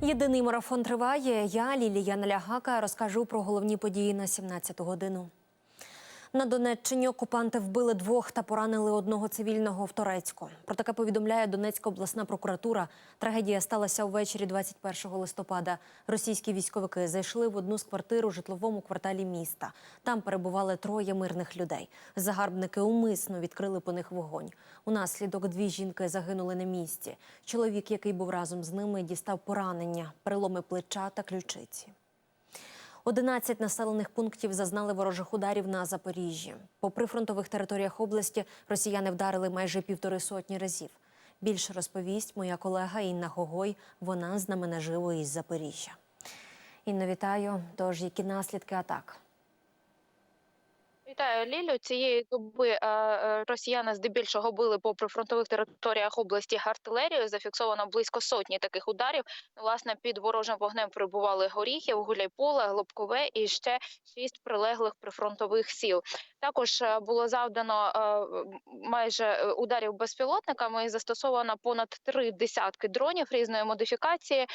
Єдиний марафон триває. Я, Лілія Налягака, розкажу про головні події на 17 годину. На Донеччині окупанти вбили двох та поранили одного цивільного в Торецьку. Про таке повідомляє Донецька обласна прокуратура. Трагедія сталася ввечері 21 листопада. Російські військовики зайшли в одну з квартир у житловому кварталі міста. Там перебували троє мирних людей. Загарбники умисно відкрили по них вогонь. Унаслідок дві жінки загинули на місці. Чоловік, який був разом з ними, дістав поранення, переломи плеча та ключиці. 11 населених пунктів зазнали ворожих ударів на Запоріжжі. По прифронтових територіях області росіяни вдарили майже півтори сотні разів. Більше розповість моя колега Інна Гогой. Вона з нами наживо із Запоріжжя. Інно, вітаю. Тож, які наслідки атак? Вітаю, Лілю. Цієї доби е, е, росіяни здебільшого били по прифронтових територіях області артилерією. Зафіксовано близько сотні таких ударів. Власне, під ворожим вогнем прибували Горіхів, Гуляйполе, Глобкове і ще шість прилеглих прифронтових сіл. Також е, було завдано майже ударів безпілотниками і застосовано понад три десятки дронів різної модифікації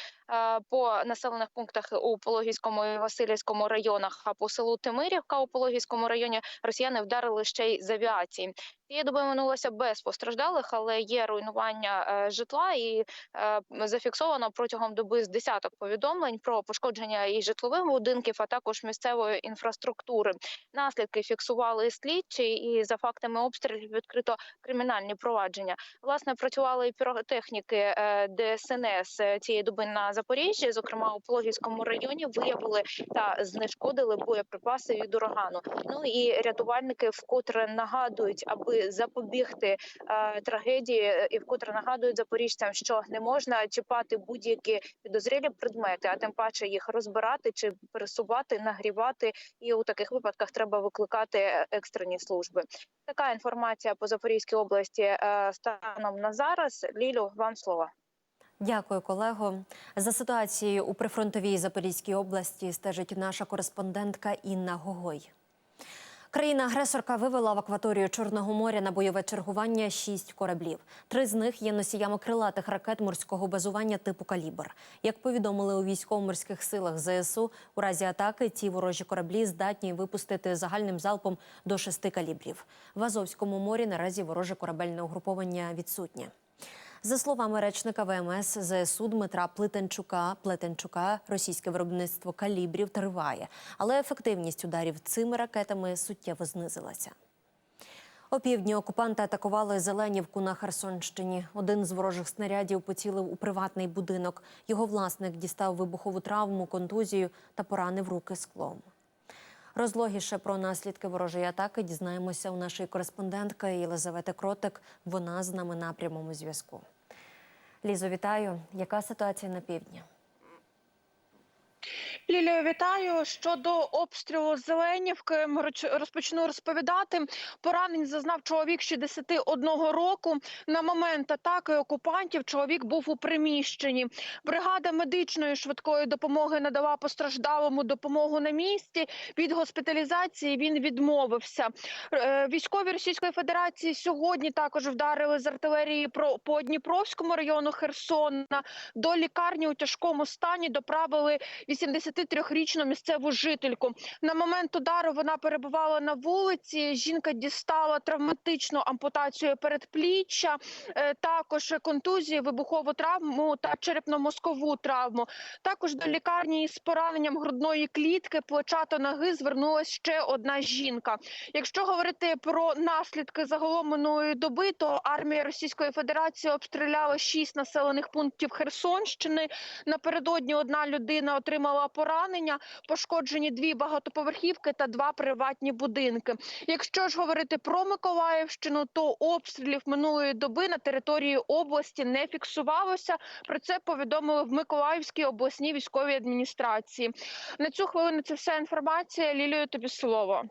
по населених пунктах у Пологівському і Васильівському районах, а по селу Тимирівка у Пологівському районі росіяни вдарили ще й з авіації. Цієї доби минулося без постраждалих, але є руйнування е, житла і е, зафіксовано протягом доби з десяток повідомлень про пошкодження і житлових будинків, а також місцевої інфраструктури. Наслідки фіксували слідчі, і за фактами обстрілів відкрито кримінальні провадження. Власне працювали і піротехніки е, ДСНС цієї доби на Запоріжжі, зокрема у Пологівському районі, виявили та знешкодили боєприпаси від урагану. Ну і рятувальники вкотре нагадують, аби запобігти е, трагедії, е, і вкотре нагадують запоріжцям, що не можна чіпати будь-які підозрілі предмети, а тим паче їх розбирати чи пересувати, нагрівати. І у таких випадках треба викликати екстрені служби. Така інформація по Запорізькій області е, станом на зараз. Лілю, вам слово. Дякую, колего. За ситуацією у прифронтовій Запорізькій області стежить наша кореспондентка Інна Гогой. Країна-агресорка вивела в акваторію Чорного моря на бойове чергування шість кораблів. Три з них є носіями крилатих ракет морського базування типу Калібр. Як повідомили у військово-морських силах ЗСУ, у разі атаки ці ворожі кораблі здатні випустити загальним залпом до шести калібрів. В Азовському морі наразі вороже корабельне угруповання відсутнє. За словами речника ВМС ЗСУ Дмитра Плетенчука, Плетенчука, російське виробництво калібрів триває, але ефективність ударів цими ракетами суттєво знизилася. Опівдні окупанти атакували Зеленівку на Херсонщині. Один з ворожих снарядів поцілив у приватний будинок. Його власник дістав вибухову травму, контузію та поранив руки склом. Розлогіше про наслідки ворожої атаки дізнаємося у нашої кореспондентки Єлизавети Кротик. Вона з нами на прямому зв'язку. Лізо, вітаю. Яка ситуація на півдні? Лілію, вітаю. Щодо обстрілу Зеленівки, розпочну розповідати. Поранень зазнав чоловік 61 року. На момент атаки окупантів чоловік був у приміщенні. Бригада медичної швидкої допомоги надала постраждалому допомогу на місці. Від госпіталізації він відмовився. Е, Військові Російської Федерації сьогодні також вдарили з артилерії по Дніпровському району Херсона. До лікарні у тяжкому стані доправили 83-річну місцеву жительку. На момент удару вона перебувала на вулиці. Жінка дістала травматичну ампутацію передпліччя, е, також контузії, вибухову травму та черепно-мозкову травму. Також до лікарні із пораненням грудної клітки, плеча та ноги звернулася ще одна жінка. Якщо говорити про наслідки загалом минулої доби, то армія Російської Федерації обстріляла шість населених пунктів Херсонщини. Напередодні одна людина отримала поранення, пошкоджені дві багатоповерхівки та два приватні будинки. Якщо ж говорити про Миколаївщину, то обстрілів минулої доби на території області не фіксувалося. Про це повідомили в Миколаївській обласній військовій адміністрації. На цю хвилину це вся інформація. Лілію тобі слово.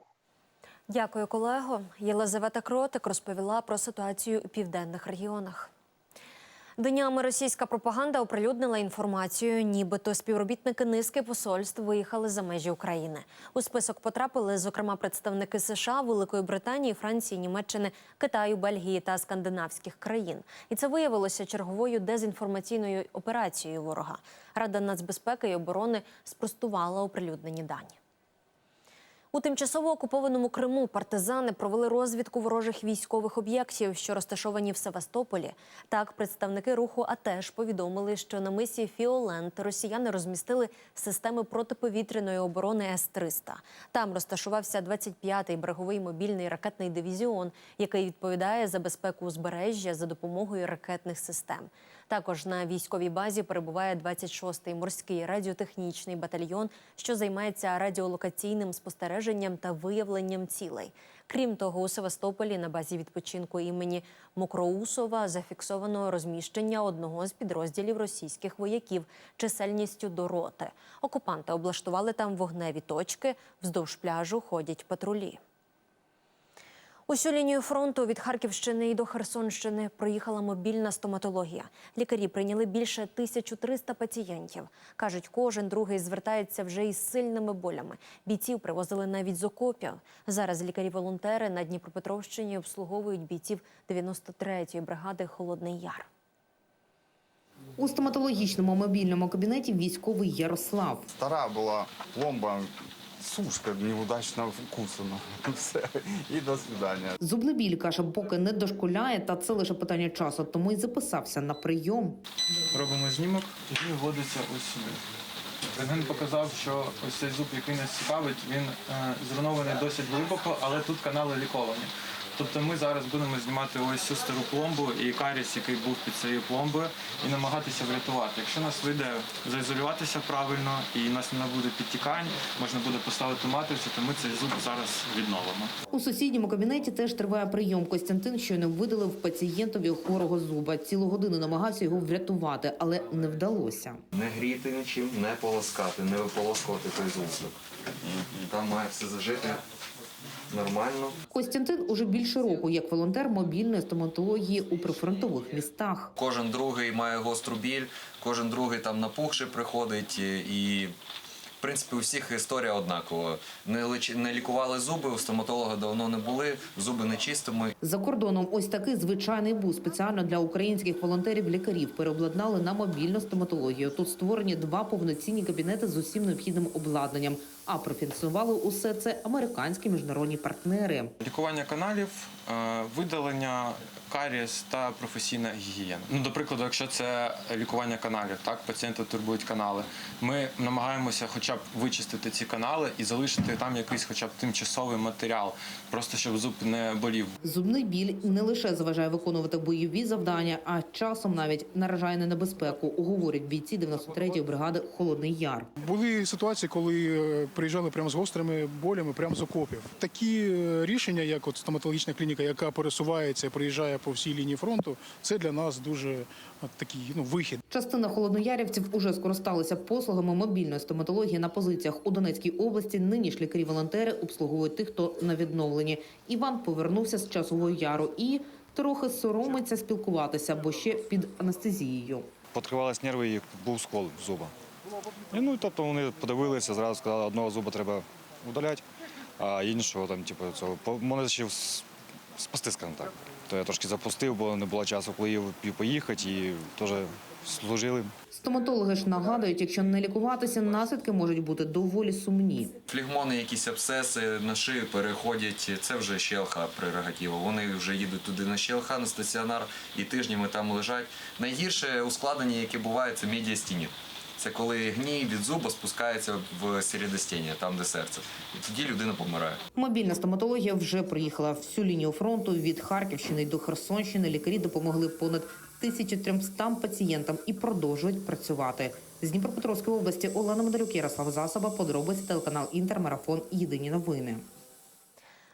Дякую, колего. Єлизавета Кротик розповіла про ситуацію у південних регіонах. Днями російська пропаганда оприлюднила інформацію, нібито співробітники низки посольств виїхали за межі України. У список потрапили, зокрема, представники США, Великої Британії, Франції, Німеччини, Китаю, Бельгії та скандинавських країн. І це виявилося черговою дезінформаційною операцією ворога. Рада нацбезпеки і оборони спростувала оприлюднені дані. У тимчасово окупованому Криму партизани провели розвідку ворожих військових об'єктів, що розташовані в Севастополі. Так, представники руху АТЕШ повідомили, що на мисі Фіолент росіяни розмістили системи протиповітряної оборони С-300. Там розташувався 25-й бреговий мобільний ракетний дивізіон, який відповідає за безпеку узбережжя за допомогою ракетних систем. Також на військовій базі перебуває 26-й морський радіотехнічний батальйон, що займається радіолокаційним спостереженням та виявленням цілей. Крім того, у Севастополі на базі відпочинку імені Мокроусова зафіксовано розміщення одного з підрозділів російських вояків чисельністю до роти. Окупанти облаштували там вогневі точки. Вздовж пляжу ходять патрулі. Усю лінію фронту від Харківщини і до Херсонщини проїхала мобільна стоматологія. Лікарі прийняли більше 1300 пацієнтів. кажуть, кожен другий звертається вже із сильними болями. Бійців привозили навіть з окопів. Зараз лікарі-волонтери на Дніпропетровщині обслуговують бійців 93-ї бригади Холодний Яр. У стоматологічному мобільному кабінеті військовий Ярослав. Стара була пломба, сушка неудачно вкусана. Все. І до свидання. Зубний біль каже, поки не дошкуляє, та це лише питання часу, тому й записався на прийом. Робимо знімок, і вводиться ось сюди. Він показав, що ось цей зуб, який нас цікавить, він е, зруйнований досить глибоко, але тут канали ліковані. Тобто ми зараз будемо знімати ось цю стару пломбу і каріс, який був під цією пломбою, і намагатися врятувати. Якщо нас вийде заізолюватися правильно і у нас не буде підтікань, можна буде поставити матрицю, то ми цей зуб зараз відновимо. У сусідньому кабінеті теж триває прийом. Костянтин щойно видалив пацієнтові хворого зуба. Цілу годину намагався його врятувати, але не вдалося. Не гріти нічим, не полоскати, не виполоскувати той зубчик. Там має все зажити нормально. Костянтин уже більше року як волонтер мобільної стоматології у прифронтових містах. Кожен другий має гостру біль, кожен другий там напухши приходить і. в принципі, у всіх історія однакова. Не, лич... не лікували зуби, у стоматолога давно не були, зуби не чистимо. За кордоном ось такий звичайний бус спеціально для українських волонтерів-лікарів переобладнали на мобільну стоматологію. Тут створені два повноцінні кабінети з усім необхідним обладнанням. А профінансували усе це американські міжнародні партнери. Лікування каналів, е, видалення карієс та професійна гігієна. Ну, до прикладу, якщо це лікування каналів, так пацієнта турбують канали. Ми намагаємося, хоча б вичистити ці канали і залишити там якийсь, хоча б тимчасовий матеріал, просто щоб зуб не болів. Зубний біль не лише заважає виконувати бойові завдання, а часом навіть наражає на небезпеку. Говорять бійці 93-ї бригади Холодний Яр. Були ситуації, коли е, приїжджали прямо з гострими болями, прямо з окопів. Такі е, рішення, як от стоматологічна клініка, яка пересувається, приїжджає по всій лінії фронту, це для нас дуже от, такий ну вихід. Частина холодноярівців уже скористалися послугами мобільної стоматології на позиціях у Донецькій області. Нині ж лікарі-волонтери обслуговують тих, хто на відновленні. Іван повернувся з часового яру і трохи соромиться спілкуватися, бо ще під анестезією. Подкривались нерви і був скол зуба. І, ну, тобто вони подивилися, зразу сказали, одного зуба треба удаляти, а іншого там, типу, цього мене ще спасти, скажімо так. То я трошки запустив, бо не було часу, коли поїхати, і теж служили. Стоматологи ж нагадують, якщо не лікуватися, наслідки можуть бути доволі сумні. Флігмони, якісь абсцеси на шию переходять. Це вже щелха прерогатива. Вони вже їдуть туди на щелха, на стаціонар і тижнями там лежать. Найгірше ускладнення, яке буває, це медіастінів. Це коли гній від зуба спускається в середостіння, там де серце. І тоді людина помирає. Мобільна стоматологія вже приїхала всю лінію фронту від Харківщини до Херсонщини. Лікарі допомогли понад 1300 пацієнтам і продовжують працювати. З Дніпропетровської області Олена Медалюк, Ярослав Засоба, подробиці телеканал Інтермарафон. Єдині новини.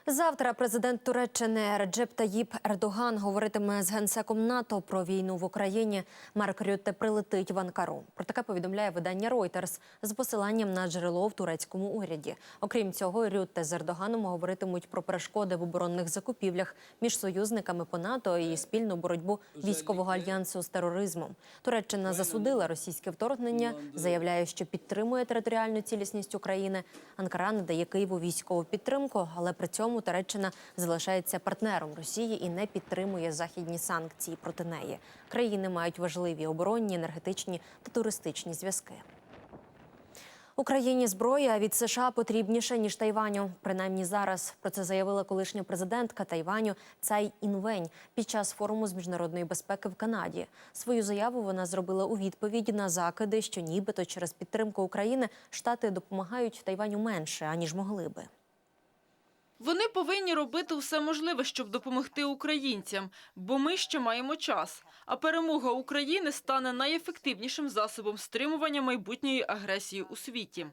Завтра президент Туреччини Реджеп Таїп Ердоган говоритиме з генсеком НАТО про війну в Україні. Марк Рютте прилетить в Анкару. Про таке повідомляє видання Reuters з посиланням на джерело в турецькому уряді. Окрім цього, Рютте з Ердоганом говоритимуть про перешкоди в оборонних закупівлях між союзниками по НАТО і спільну боротьбу військового альянсу з тероризмом. Туреччина засудила російське вторгнення, заявляє, що підтримує територіальну цілісність України. Анкара надає Києву військову підтримку, але при цьому Туреччина залишається партнером Росії і не підтримує західні санкції проти неї. Країни мають важливі оборонні, енергетичні та туристичні зв'язки. Україні зброя від США потрібніше ніж Тайваню. Принаймні зараз про це заявила колишня президентка Тайваню Цай Інвень під час форуму з міжнародної безпеки в Канаді. Свою заяву вона зробила у відповідь на закиди, що нібито через підтримку України штати допомагають Тайваню менше аніж могли би. Вони повинні робити все можливе, щоб допомогти українцям, бо ми ще маємо час. А перемога України стане найефективнішим засобом стримування майбутньої агресії у світі.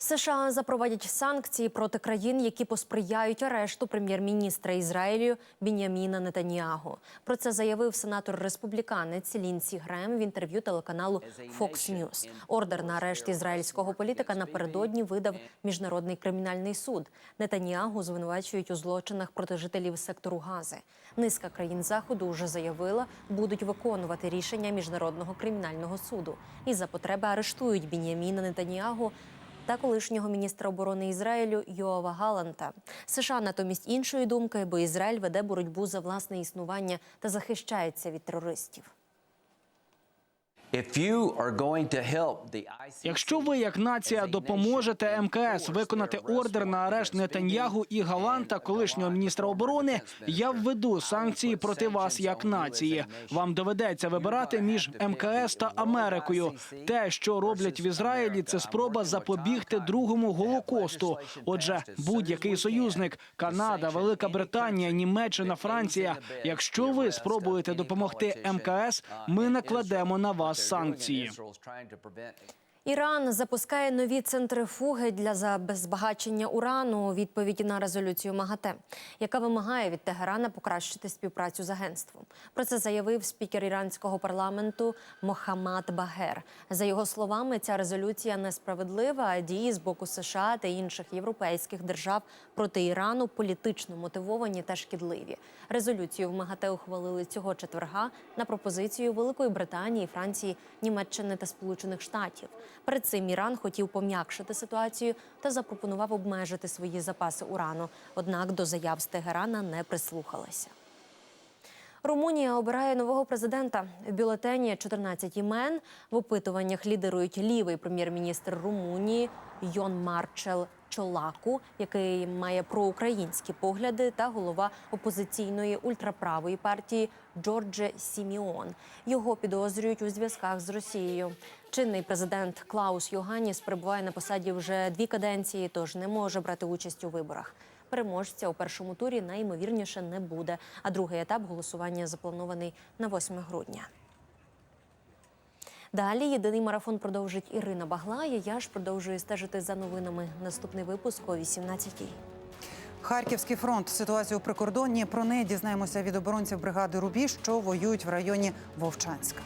США запровадять санкції проти країн, які посприяють арешту прем'єр-міністра Ізраїлю Біняміна Нетаньягу. Про це заявив сенатор-республіканець Лінсі Грем в інтерв'ю телеканалу Fox News. Ордер на арешт ізраїльського політика напередодні видав міжнародний кримінальний суд. Нетаньягу звинувачують у злочинах проти жителів сектору Гази. Низка країн заходу вже заявила, будуть виконувати рішення міжнародного кримінального суду і за потреби арештують Біняміна Нетаньягу та колишнього міністра оборони Ізраїлю Йоава Галанта. США натомість іншої думки, бо Ізраїль веде боротьбу за власне існування та захищається від терористів. Якщо ви, як нація, допоможете МКС виконати ордер на арешт Нетаньягу і Галанта, колишнього міністра оборони, я введу санкції проти вас як нації. Вам доведеться вибирати між МКС та Америкою. Те, що роблять в Ізраїлі, це спроба запобігти другому голокосту. Отже, будь-який союзник Канада, Велика Британія, Німеччина, Франція. Якщо ви спробуєте допомогти МКС, ми накладемо на вас санкції. Іран запускає нові центрифуги для забезбагачення урану у відповіді на резолюцію МАГАТЕ, яка вимагає від Тегерана покращити співпрацю з агентством. Про це заявив спікер іранського парламенту Мохаммад Багер. За його словами, ця резолюція несправедлива, а дії з боку США та інших європейських держав проти Ірану політично мотивовані та шкідливі. Резолюцію в МАГАТЕ ухвалили цього четверга на пропозицію Великої Британії, Франції, Німеччини та Сполучених Штатів. Перед цим Іран хотів пом'якшити ситуацію та запропонував обмежити свої запаси урану. Однак до заяв з Тегерана не прислухалися. Румунія обирає нового президента. В бюлетені 14 імен. В опитуваннях лідирують лівий прем'єр-міністр Румунії Йон Марчел Чолаку, який має проукраїнські погляди, та голова опозиційної ультраправої партії Джордже Сіміон. Його підозрюють у зв'язках з Росією. Чинний президент Клаус Йоганніс перебуває на посаді вже дві каденції, тож не може брати участь у виборах. Переможця у першому турі найімовірніше не буде. А другий етап голосування запланований на 8 грудня. Далі єдиний марафон продовжить Ірина Баглая. Я ж продовжую стежити за новинами. Наступний випуск о 18-й. Харківський фронт. Ситуацію у прикордонні. Про неї дізнаємося від оборонців бригади Рубіж, що воюють в районі Вовчанська.